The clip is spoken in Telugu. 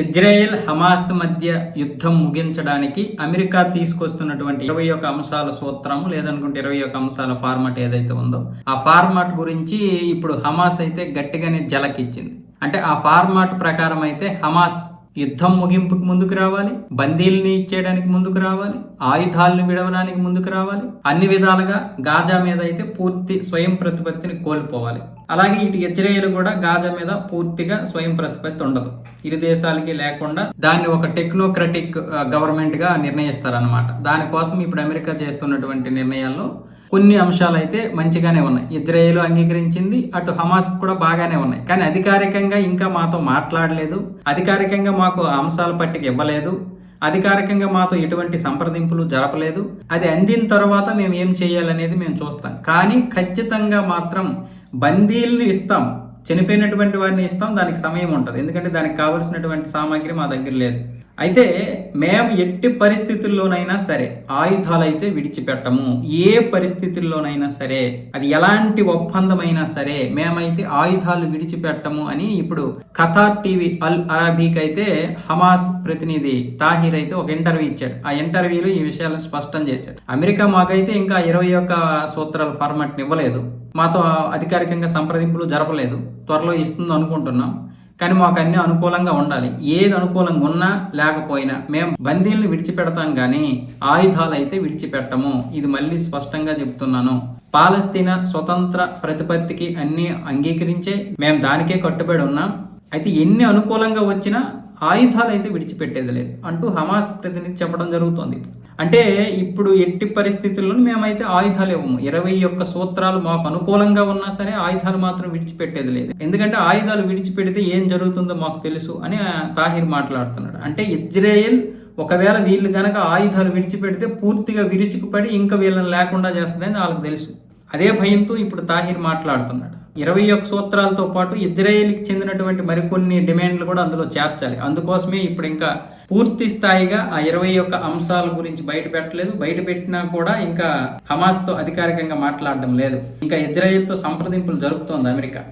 ఇజ్రాయెల్ హమాస్ మధ్య యుద్ధం ముగించడానికి అమెరికా తీసుకొస్తున్నటువంటి ఇరవై ఒక అంశాల సూత్రము లేదనుకుంటే ఇరవై ఒక అంశాల ఫార్మాట్ ఏదైతే ఉందో ఆ ఫార్మాట్ గురించి ఇప్పుడు హమాస్ అయితే గట్టిగానే జలకిచ్చింది. అంటే ఆ ఫార్మాట్ ప్రకారం అయితే హమాస్ యుద్ధం ముగింపుకు ముందుకు రావాలి బందీల్ని ఇచ్చేయడానికి ముందుకు రావాలి ఆయుధాలను విడవడానికి ముందుకు రావాలి అన్ని విధాలుగా గాజా మీద అయితే పూర్తి స్వయం ప్రతిపత్తిని కోల్పోవాలి. అలాగే ఇటు ఇజ్రాయేల్ కూడా గాజా మీద పూర్తిగా స్వయం ప్రతిపత్తి ఉండదు. ఇరు దేశాలకి లేకుండా దాన్ని ఒక టెక్నోక్రటిక్ గవర్నమెంట్గా నిర్ణయిస్తారనమాట దానికోసం ఇప్పుడు అమెరికా చేస్తున్నటువంటి నిర్ణయాల్లో కొన్ని అంశాలు అయితే మంచిగానే ఉన్నాయి. ఇజ్రాయేల్ అంగీకరించింది అటు హమాస్ కూడా బాగానే ఉన్నాయి. కానీ అధికారికంగా ఇంకా మాతో మాట్లాడలేదు. అధికారికంగా మాకు అంశాల పట్టిక ఇవ్వలేదు. అధికారికంగా మాతో ఎటువంటి సంప్రదింపులు జరపలేదు. అది అందిన తర్వాత మేము ఏం చేయాలనేది మేము చూస్తాం. కానీ ఖచ్చితంగా మాత్రం బందీల్ని ఇస్తాం. చనిపోయినటువంటి వారిని ఇస్తాం. దానికి సమయం ఉంటుంది. ఎందుకంటే దానికి కావలసినటువంటి సామాగ్రి మా దగ్గర లేదు. అయితే మేము ఎట్టి పరిస్థితుల్లోనైనా సరే ఆయుధాలు అయితే విడిచిపెట్టము. ఏ పరిస్థితుల్లోనైనా సరే అది ఎలాంటి ఒప్పందమైనా సరే మేమైతే ఆయుధాలు విడిచిపెట్టము అని ఇప్పుడు ఖతార్ టీవీ అల్ అరాబీకి అయితే హమాస్ ప్రతినిధి తాహిర్ అయితే ఒక ఇంటర్వ్యూ ఇచ్చాడు. ఆ ఇంటర్వ్యూలో ఈ విషయాలను స్పష్టం చేశాడు. అమెరికా మాకైతే ఇంకా ఇరవై ఒక్క సూత్రాల ఫార్మాట్ని ఇవ్వలేదు. మాతో అధికారికంగా సంప్రదింపులు జరపలేదు. త్వరలో ఇస్తుంది అనుకుంటున్నాం కానీ మాకు అన్ని అనుకూలంగా ఉండాలి. ఏది అనుకూలంగా ఉన్నా లేకపోయినా మేము బందీలను విడిచిపెడతాం కానీ ఆయుధాలు అయితే విడిచిపెట్టము. ఇది మళ్ళీ స్పష్టంగా చెప్తున్నాను. పాలస్తీనా స్వతంత్ర ప్రతిపత్తికి అన్ని అంగీకరించే మేము దానికే కట్టుబడి ఉన్నాం. అయితే ఎన్ని అనుకూలంగా వచ్చినా ఆయుధాలు అయితే విడిచిపెట్టేది లేదు. అంటూ హమాస్ ప్రతినిధి చెప్పడం జరుగుతోంది. అంటే ఇప్పుడు ఎట్టి పరిస్థితుల్లో మేమైతే ఆయుధాలు ఇవ్వము. ఇరవై ఒక్క సూత్రాలు మాకు అనుకూలంగా ఉన్నా సరే ఆయుధాలు మాత్రం విడిచిపెట్టేది లేదు. ఎందుకంటే ఆయుధాలు విడిచిపెడితే ఏం జరుగుతుందో మాకు తెలుసు అని తాహిర్ మాట్లాడుతున్నాడు. అంటే ఇజ్రాయెల్ ఒకవేళ వీళ్ళు గనక ఆయుధాలు విడిచిపెడితే పూర్తిగా విరుచుకుపడి ఇంకా వీళ్ళని లేకుండా చేస్తుందని వాళ్ళకి తెలుసు. అదే భయంతో ఇప్పుడు తాహిర్ మాట్లాడుతున్నాడు. ఇరవై ఒక్క సూత్రాలతో పాటు ఇజ్రాయేల్కి చెందినటువంటి మరికొన్ని డిమాండ్లు కూడా అందులో చేర్చాలి. అందుకోసమే ఇప్పుడు ఇంకా పూర్తి స్థాయిగా ఆ ఇరవై ఒక్క అంశాల గురించి బయట పెట్టలేదు. బయట పెట్టినా కూడా ఇంకా హమాస్తో అధికారికంగా మాట్లాడడం లేదు. ఇంకా ఇజ్రాయెల్తో సంప్రదింపులు జరుపుతోంది అమెరికా.